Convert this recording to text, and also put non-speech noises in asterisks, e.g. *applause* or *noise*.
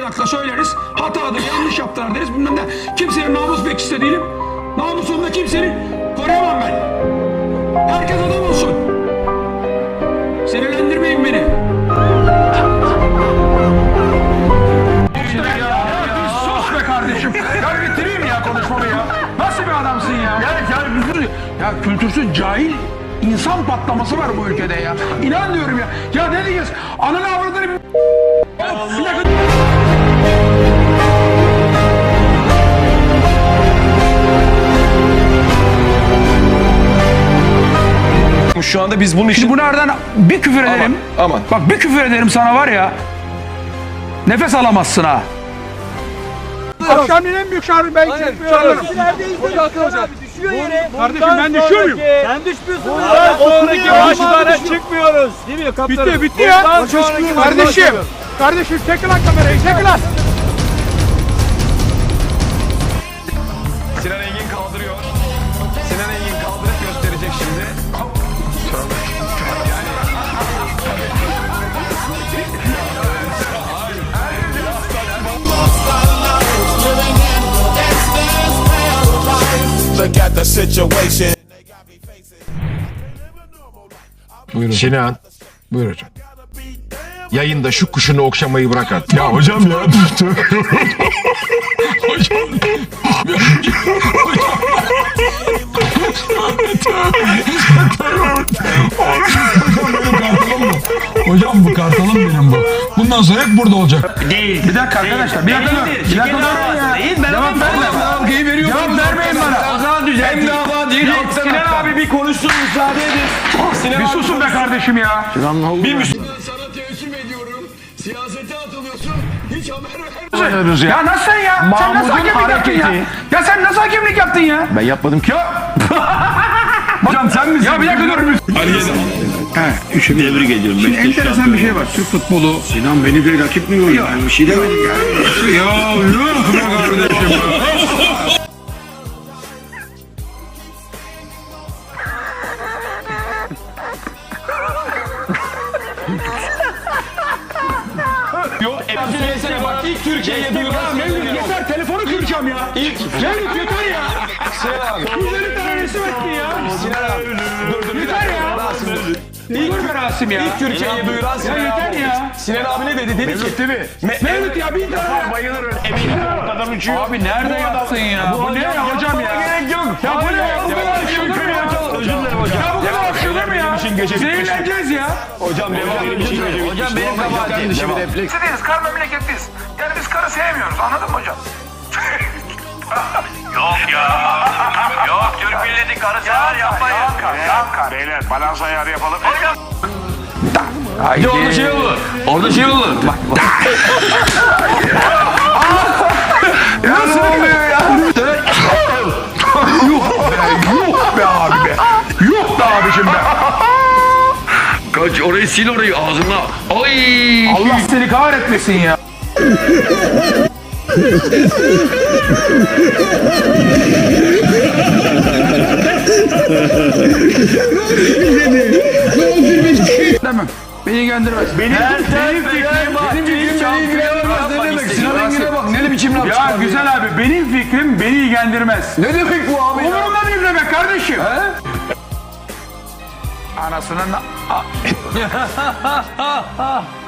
dakika söyleriz. Hatadır, yanlış yaptılar deriz. Bilmem ne. Kimsenin namus bekçisi de değilim. Namusunda kimsenin koruyamam ben. Herkes adam olsun. Sinirlendirmeyin beni. Sus be kardeşim. Ya bitireyim ya konuşmamı ya. Nasıl bir adamsın ya? Ya, ya, kültür, ya kültürsüz cahil insan patlaması var bu ülkede ya. İnan diyorum ya. Ya ne diyeceğiz? Ananı avradını. Bir dakika. Şu anda biz bunun için... Şimdi bu nereden bir küfür ederim. aman. Bak bir küfür ederim sana var ya. Nefes alamazsın ha. Akşamleyin en büyük şarkı ben çağırırım. Düşüyor yere. Kardeşim ben düşüyor muyum? Sen düşmüyorsun. Bundan sonraki maçlara çıkmıyoruz. Değil mi kaptanım? Bitti bitti ya. Kardeşim. Kardeşim çekil lan kamerayı çekil lan. Situation. Buyurun. Sinan. Buyur hocam. Yayında şu kuşunu okşamayı bırak artık. Ya hocam ya *laughs* dur. hocam. Hocam bu kartalım benim bu. Bundan sonra hep burada olacak. Değil. Bir dakika arkadaşlar. Bir dakika dur. Bir dakika dur ya. Değil ben Cevap verme. Dalgayı veriyor. Cevap vermeyin Hem dava değil alttan Sinan alttan. abi bir konuşsun müsaade edin. Sinan Bir susun be kardeşim ya. Bir müs- Ya nasıl sen ya? sen nasıl hakemlik yaptın ya? hareketi. Ya sen nasıl hakemlik yaptın ya? Ben yapmadım ki. *laughs* Hocam sen misin? Ya bir dakika dur. Tebrik ediyorum. Şimdi enteresan bir şey var. Türk futbolu. Sinan beni bir rakip mi görüyor? Yani bir şey demedik yani. ya yok be kardeşim. *laughs* Söylesene bak ilk Türkiye'ye duyuran Mevlüt yeter telefonu kıracağım ya. İlk Mevlüt yeter ya. Sinan abi. 150 tane resim ettin ya. Sinan abi. Dur dur bir Yeter ya. Rasim dur. Be Rasim ya. İlk Türkiye'ye duyuran Sinan yeter abi. ya. Sinan abi ne dedi? Dedi ki. mi? Mevlüt ya bir tane. Bayılırım. Eminim kadar uçuyor. Abi nerede yaptın ya? Bu ne ya hocam ya? Gerek yok. Ya bu ne ya? Bu kadar aşılır ya? Zehirleneceğiz ya. Hocam devam edin. Hocam benim kabahatim. Dışı bir refleks. Değiliz, kar memleketliyiz. Yani biz karı sevmiyoruz anladın mı hocam? *laughs* Yok ya. Yok Türk milleti karı sever yapmayın. Beyler balans ayarı yapalım. Bir de orada şey olur. Orada şey olur. Bak bak. *laughs* Nasıl oluyor ya? Yuh be abi be. Yuh be abicim be. Orayı sil orayı ağzına. Ay. Allah seni kahretmesin ya. Demem. Beni ilgilendirmez. Benim, benim fikrim, benim fikrim beni ilgilendirmez. Ne demek? Sinan Engin'e bak ne biçim laf Ya güzel abi benim fikrim beni ilgilendirmez. Ne demek bu abi ya? Umurumda değil demek kardeşim. 안아서는 아. 아, 아, 아